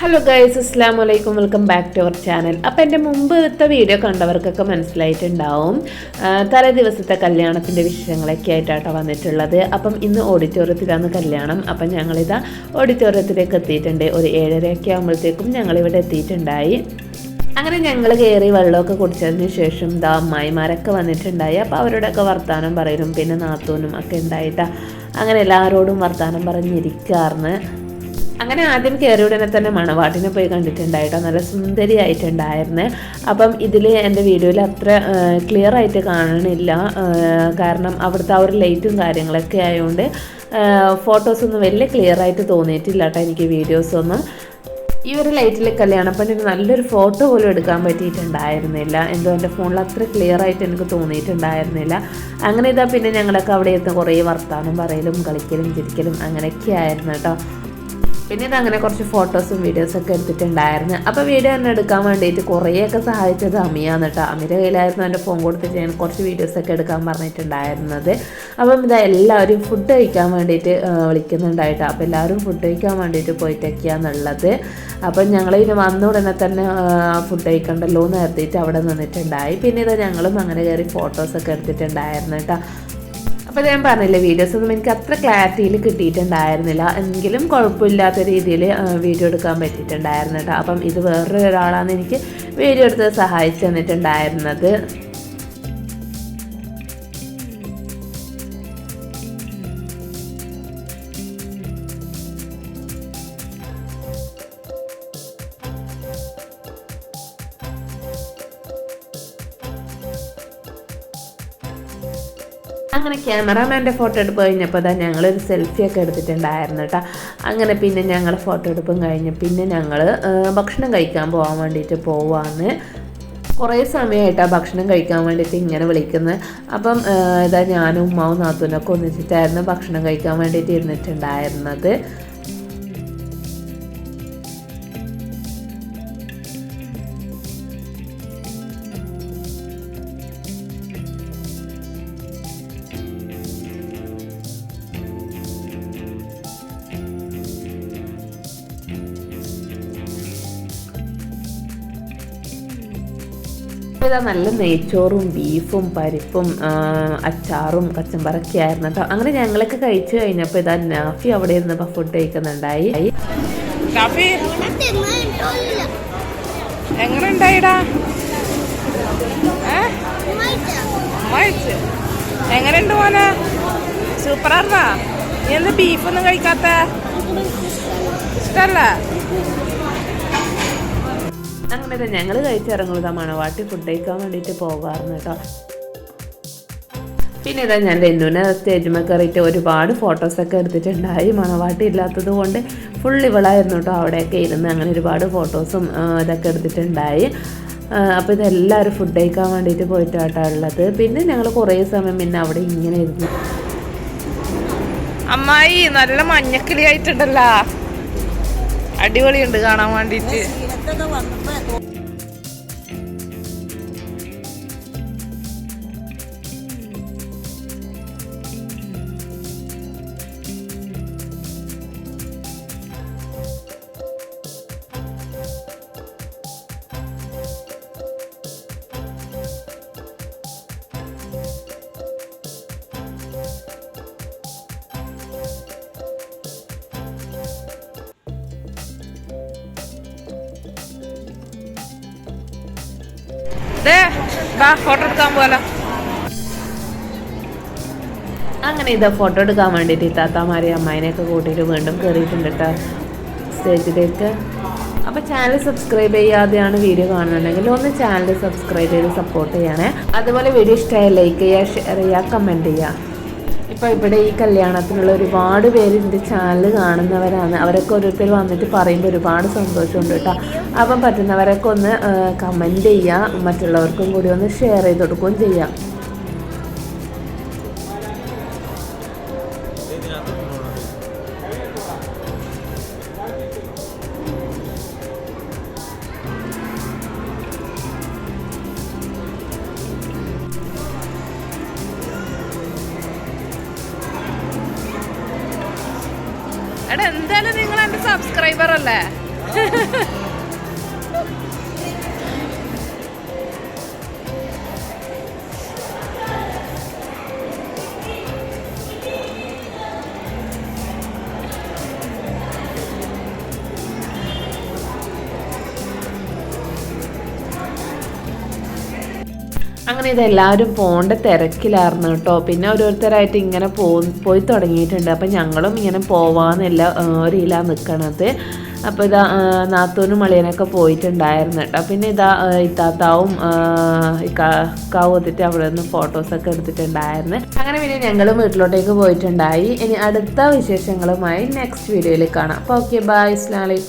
Hello guys അസ്സാം വലൈക്കും welcome back to our channel അപ്പോൾ എന്റെ മുമ്പത്തെ വീഡിയോ കണ്ടവർക്കൊക്കെ മനസ്സിലായിട്ടുണ്ടാവും. തലേ ദിവസത്തെ കല്യാണത്തിന്റെ വിഷയങ്ങളൊക്കെ ആയിട്ടാണ് വന്നിട്ടുള്ളത്. അപ്പം ഇന്ന് ഓഡിറ്റോറിയത്തിലാണ് കല്യാണം. അപ്പം ഞങ്ങളിതാ ഓഡിറ്റോറിയത്തിലേക്ക് എത്തിയിട്ടുണ്ട്. ഒരു ഏഴരയൊക്കെ ആകുമ്പോഴത്തേക്കും ഞങ്ങളിവിടെ എത്തിയിട്ടുണ്ടായി. അങ്ങനെ ഞങ്ങൾ കയറി വെള്ളമൊക്കെ കുടിച്ചതിന് ശേഷം ദാ അമ്മായിമാരൊക്കെ വന്നിട്ടുണ്ടായി. അപ്പോൾ അവരോടൊക്കെ വർത്തമാനം പറയലും പിന്നെ നാത്തൂനും ഒക്കെ ഉണ്ടായിട്ടാണ് അങ്ങനെ എല്ലാവരോടും വർത്തമാനം പറഞ്ഞിരിക്കാർന്ന്. അങ്ങനെ ആദ്യം കയറിയ ഉടനെ തന്നെ മണവാട്ടിനെ പോയി കണ്ടിട്ടുണ്ടായിട്ടോ. നല്ല സുന്ദരിയായിട്ടുണ്ടായിരുന്നു. അപ്പം ഇതിൽ എന്റെ വീഡിയോയിൽ അത്ര ക്ലിയർ ആയിട്ട് കാണണില്ല. കാരണം അവിടുത്തെ ആ ഒരു ലൈറ്റും കാര്യങ്ങളൊക്കെ ആയതുകൊണ്ട് ഫോട്ടോസൊന്നും വലിയ ക്ലിയർ ആയിട്ട് തോന്നിയിട്ടില്ല കേട്ടോ എനിക്ക് വീഡിയോസൊന്നും ഈ ഒരു ലൈറ്റിൽ കല്യാണം പെണ്ണിന് നല്ലൊരു ഫോട്ടോ പോലും എടുക്കാൻ പറ്റിയിട്ടുണ്ടായിരുന്നില്ല. എന്തോ എന്റെ ഫോണിൽ അത്ര ക്ലിയർ ആയിട്ട് എനിക്ക് തോന്നിയിട്ടുണ്ടായിരുന്നില്ല. അങ്ങനെ ഇതാ പിന്നെ ഞങ്ങളൊക്കെ അവിടെ ഇരുന്ന് കുറേ വർത്താനം പറയലും കളിക്കലും ചിരിക്കലും അങ്ങനെയൊക്കെ ആയിരുന്നു കേട്ടോ പിന്നെ അങ്ങനെ കുറച്ച് ഫോട്ടോസും വീഡിയോസും ഒക്കെ എടുത്തിട്ടുണ്ടായിരുന്നു. അപ്പോൾ വീഡിയോ തന്നെ എടുക്കാൻ വേണ്ടിയിട്ട് കുറേയൊക്കെ സഹായിച്ചത് അമിയാണ് കേട്ടോ. അമിയുടെ കയ്യിലായിരുന്നു എന്റെ ഫോൺ കൊടുത്തിട്ട് ഞാൻ കുറച്ച് വീഡിയോസൊക്കെ എടുക്കാൻ പറഞ്ഞിട്ടുണ്ടായിരുന്നത്. അപ്പം ഇതാ എല്ലാവരും ഫുഡ് കഴിക്കാൻ വേണ്ടിയിട്ട് വിളിക്കുന്നുണ്ടായിട്ടോ. അപ്പോൾ എല്ലാവരും ഫുഡ് കഴിക്കാൻ വേണ്ടിയിട്ട് പോയിട്ടൊക്കെയാണെന്നുള്ളത് അപ്പം ഞങ്ങൾ ഇനി വന്ന ഉടനെ തന്നെ ഫുഡ് കഴിക്കണ്ടല്ലോ എന്ന് നിർത്തിയിട്ട് അവിടെ നിന്നിട്ടുണ്ടായി. പിന്നെ ഇതാ ഞങ്ങളും അങ്ങനെ കയറി ഫോട്ടോസൊക്കെ എടുത്തിട്ടുണ്ടായിരുന്നു കേട്ടോ. അപ്പോൾ ഞാൻ പറഞ്ഞില്ലേ വീഡിയോസ് ഒന്നും എനിക്ക് അത്ര ക്ലാരിറ്റിയിൽ കിട്ടിയിട്ടുണ്ടായിരുന്നില്ല. എങ്കിലും കുഴപ്പമില്ലാത്ത രീതിയിൽ വീഡിയോ എടുക്കാൻ പറ്റിയിട്ടുണ്ടായിരുന്നു കേട്ടോ. അപ്പം ഇത് വേറൊരു ഒരാളാണ് എനിക്ക് വീഡിയോ എടുത്ത് സഹായിച്ചു തന്നിട്ടുണ്ടായിരുന്നത്. അങ്ങനെ ക്യാമറാമാന്റെ ഫോട്ടോ എടുപ്പ് കഴിഞ്ഞപ്പോൾ തന്നെ ഞങ്ങളൊരു സെൽഫി ഒക്കെ എടുത്തിട്ടുണ്ടായിരുന്നു കേട്ടോ. അങ്ങനെ പിന്നെ ഞങ്ങൾ ഫോട്ടോ എടുപ്പും കഴിഞ്ഞ് പിന്നെ ഞങ്ങൾ ഭക്ഷണം കഴിക്കാൻ പോകാൻ വേണ്ടിയിട്ട് പോവാന്ന്. കുറേ സമയമായിട്ടാണ് ഭക്ഷണം കഴിക്കാൻ വേണ്ടിയിട്ട് ഇങ്ങനെ വിളിക്കുന്നത് അപ്പം ഇതാ ഞാനും ഉമ്മാവും നാത്തൂനൊക്കെ ഒന്നിച്ചിട്ടായിരുന്നു ഭക്ഷണം കഴിക്കാൻ വേണ്ടിയിട്ട് ഇരുന്നിട്ടുണ്ടായിരുന്നത്. ഇതാ നല്ല നെയ്ച്ചോറും ബീഫും പരിപ്പും അച്ചാറും കച്ചമ്പറൊക്കെ ആയിരുന്നു. കേട്ടോ അങ്ങനെ ഞങ്ങളൊക്കെ കഴിച്ചു കഴിഞ്ഞപ്പോൾ ഇതാ നാഫി അവിടെ ഇരുന്ന് ഫുഡ് കഴിക്കുന്നുണ്ടായി. എങ്ങനെ ഉണ്ടായിടാ എങ്ങനെ ഉണ്ട് മോനെ? സൂപ്പറാർന്നാ നീ എന്താ ബീഫൊന്നും കഴിക്കാത്ത? ഇഷ്ടല്ല? അങ്ങനെ ഞങ്ങൾ കഴിച്ചിറങ്ങുന്നത് മണവാട്ടി ഫുഡ് കഴിക്കാൻ വേണ്ടിയിട്ട് പോകാറുണ്ട് കേട്ടോ. പിന്നെ ഇതാ ഞാൻ രന്നുവിനെ സ്റ്റേജുമേ കയറിയിട്ട് ഒരുപാട് ഫോട്ടോസൊക്കെ എടുത്തിട്ടുണ്ടായി. മണവാട്ടി ഇല്ലാത്തത് കൊണ്ട് ഫുൾ ഇവളായിരുന്നു കേട്ടോ അവിടെയൊക്കെ ഇരുന്ന് അങ്ങനെ ഒരുപാട് ഫോട്ടോസും ഇതൊക്കെ എടുത്തിട്ടുണ്ടായി. അപ്പോൾ ഇതെല്ലാവരും ഫുഡ് കഴിക്കാൻ വേണ്ടിയിട്ട് പോയിട്ടാട്ടോ ഉള്ളത്. പിന്നെ ഞങ്ങൾ കുറേ സമയം പിന്നെ അവിടെ ഇങ്ങനെ ഇരുന്നു. അമ്മായി നല്ല മഞ്ഞക്കിളി ആയിട്ടുണ്ടല്ലോ അടിപൊളിയുണ്ട് കാണാൻ വേണ്ടിട്ട് ഫോട്ടോ എടുക്കാൻ പോലോ അങ്ങനെ ഇതാ ഫോട്ടോ എടുക്കാൻ വേണ്ടിയിട്ട് ഇത്താത്താമാരെ അമ്മായിനെയൊക്കെ കൂട്ടിയിട്ട് വീണ്ടും കയറിയിട്ടുണ്ട് കേട്ടോ സ്റ്റേജിലേക്ക്. അപ്പോൾ ചാനൽ സബ്സ്ക്രൈബ് ചെയ്യാതെയാണ് വീഡിയോ കാണുന്നുണ്ടെങ്കിൽ ഒന്ന് ചാനൽ സബ്സ്ക്രൈബ് ചെയ്ത് സപ്പോർട്ട് ചെയ്യണേ. അതുപോലെ വീഡിയോ ഇഷ്ടമായ ലൈക്ക് ചെയ്യുക ഷെയർ ചെയ്യുക കമന്റ് ചെയ്യുക. ഇപ്പോൾ ഇവിടെ ഈ കല്യാണത്തിനുള്ള ഒരുപാട് പേര് എന്റെ ചാനൽ കാണുന്നവരാണ്. അവരൊക്കെ ഓരോരുത്തർ വന്നിട്ട് പറയുമ്പോൾ ഒരുപാട് സന്തോഷമുണ്ട് കേട്ടോ. അപ്പം പറ്റുന്നവരൊക്കെ ഒന്ന് കമന്റ് ചെയ്യുക മറ്റുള്ളവർക്കും കൂടി ഒന്ന് ഷെയർ ചെയ്ത് കൊടുക്കുകയും ചെയ്യാം. എന്തായാലും നിങ്ങൾ എന്റെ സബ്സ്ക്രൈബർ അല്ലേ? അങ്ങനെ ഇതെല്ലാവരും പോകേണ്ട തിരക്കിലായിരുന്നു കേട്ടോ. പിന്നെ ഓരോരുത്തരായിട്ട് ഇങ്ങനെ പോ പോയി തുടങ്ങിയിട്ടുണ്ട്. അപ്പം ഞങ്ങളും ഇങ്ങനെ പോവാന്നില്ല ഒരു ഇല നിൽക്കണത് അപ്പോൾ ഇതാ നാത്തൂനും മളിയനൊക്കെ പോയിട്ടുണ്ടായിരുന്നു കേട്ടോ. പിന്നെ ഇതാ ഇത്താത്താവും ഇക്കാവും ഒത്തിട്ട് അവിടെ നിന്ന് ഫോട്ടോസൊക്കെ എടുത്തിട്ടുണ്ടായിരുന്നു. അങ്ങനെ പിന്നെ ഞങ്ങളും വീട്ടിലോട്ടേക്ക് പോയിട്ടുണ്ടായി. ഇനി അടുത്ത വിശേഷങ്ങളുമായി നെക്സ്റ്റ് വീഡിയോയിൽ കാണാം. അപ്പോൾ ഓക്കെ ബൈ വലൈക്കും